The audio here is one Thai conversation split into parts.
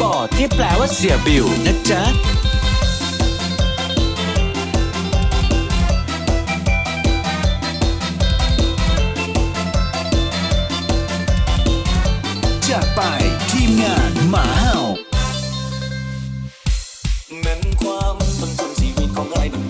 บอที่แปลว่าเสียบิวนะจ๊ะจากไปทีมงานหมาเห่าเน้นความบางคนชีวิตของใครบาง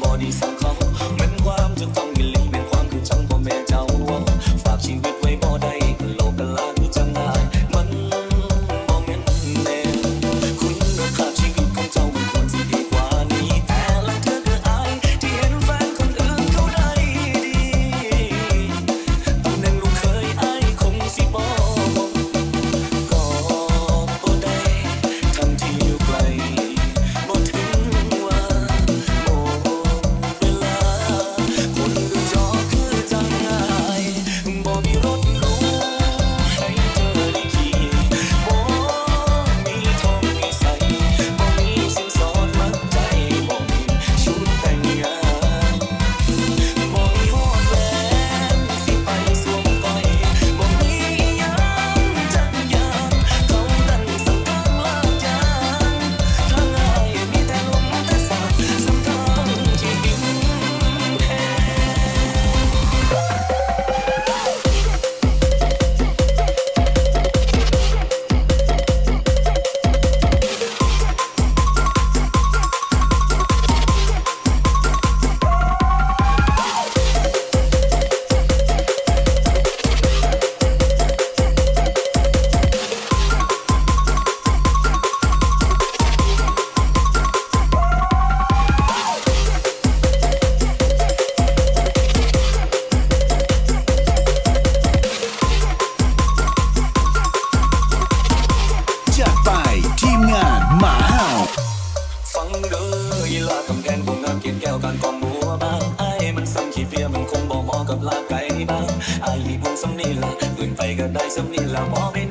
Some nghĩa là mò bên